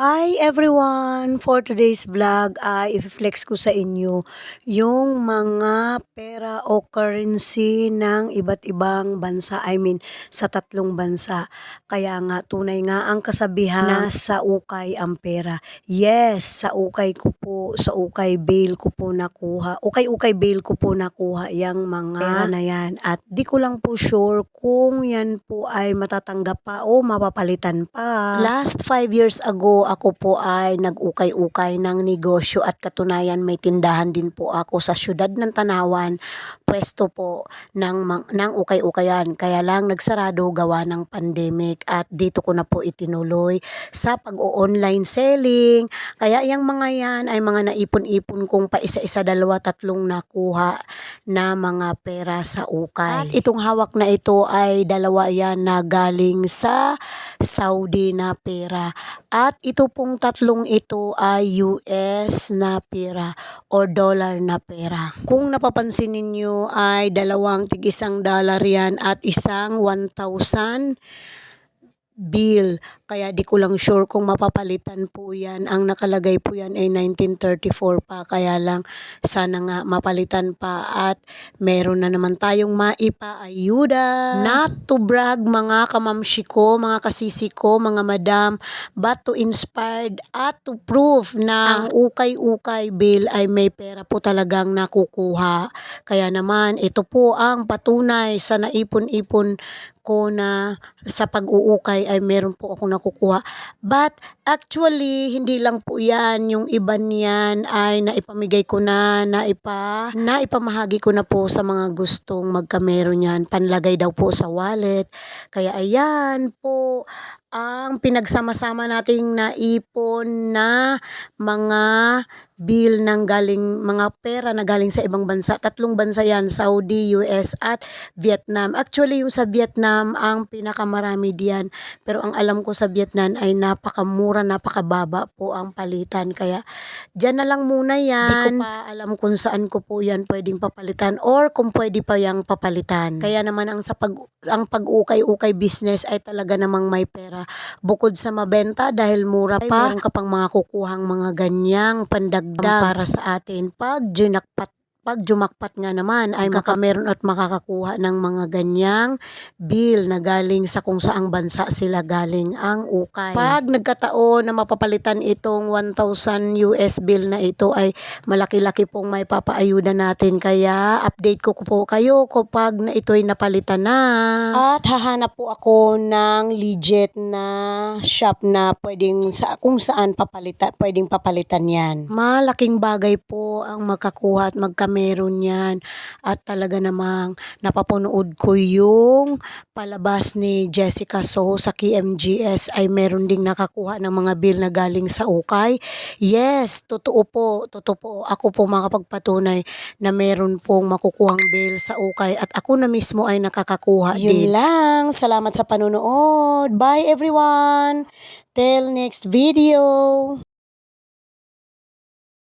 Hi everyone! For today's vlog ay i-flex ko sa inyo yung mga pera o currency ng iba't ibang bansa. I mean, sa tatlong bansa. Kaya nga, tunay nga ang kasabihan na sa ukay ang pera. Yes, sa ukay ko po, sa ukay bail ko po nakuha. Ukay-ukay bail ko po nakuha yung mga pera na yan. At di ko lang po sure kung yan po ay matatanggap pa o mapapalitan pa. Last 5 years ago, ako po ay nag-ukay-ukay ng negosyo at katunayan may tindahan din po ako sa syudad ng Tanawan, pwesto po ng, ng ukay-ukayan. Kaya lang nagsarado gawa ng pandemic at dito ko na po itinuloy sa pag-o-online selling. Kaya yung mga yan ay mga naipon-ipon kong pa isa-isa, dalawa, tatlong nakuha na mga pera sa ukay. At itong hawak na ito ay dalawa yan na galing sa Saudi na pera. At ito pong tatlong ito ay US na pera or dollar na pera. Kung napapansin ninyo ay dalawang tig isang dollar yan at isang 1,000 bill. Kaya di ko lang sure kung mapapalitan po yan. Ang nakalagay po yan ay 1934 pa. Kaya lang sana nga mapalitan pa at meron na naman tayong maipaayuda. Not to brag mga kamamshi ko, mga kasisi ko, mga madam, but to inspired at to prove na ang ukay-ukay bill ay may pera po talagang nakukuha. Kaya naman ito po ang patunay sa naipon-ipon ko na sa pag-uukay ay meron po ako nakukuha. But actually, hindi lang po yan. Yung iba niyan ay naipamigay ko na, naipa, naipamahagi ko na po sa mga gustong magkameron yan. Panlagay daw po sa wallet. Kaya ayan po ang pinagsama-sama nating naipon na mga bill ng galing mga pera na galing sa ibang bansa. Tatlong bansa yan, Saudi, US at Vietnam. Actually, yung sa Vietnam ang pinakamarami diyan. Pero ang alam ko sa Vietnam ay napakamura, napakababa po ang palitan. Kaya dyan na lang muna yan. Di ko pa alam kung saan ko po yan pwedeng papalitan or kung pwede pa yang papalitan. Kaya naman ang sa pag ang pag-ukay-ukay business ay talaga namang may pera. Bukod sa mabenta dahil mura pa, meron ka pang mga kukuhang mga ganyang pandagdag para sa atin. Pag junakpat pag jumakpat nga naman ay makameron at makakakuha ng mga ganyang bill na galing sa kung saang bansa sila galing ang ukay. Pag nagkataon na mapapalitan itong 1,000 US bill na ito ay malaki-laki pong may papaayuda natin. Kaya update ko po kayo kapag na ito'y napalitan na. At hahanap po ako ng legit na shop na pwedeng sa kung saan papalitan, pwedeng papalitan yan. Malaking bagay po ang makakuha at magkameron yan. At talaga namang napapunood ko yung palabas ni Jessica Soho sa KMGS ay meron ding nakakuha ng mga bill na galing sa ukay. Yes, totoo po, totoo po. Ako po makapagpatunay na meron pong makukuhang bill sa ukay at ako na mismo ay nakakakuha Yun din. lang. Salamat sa panonood. Bye everyone. Till next video.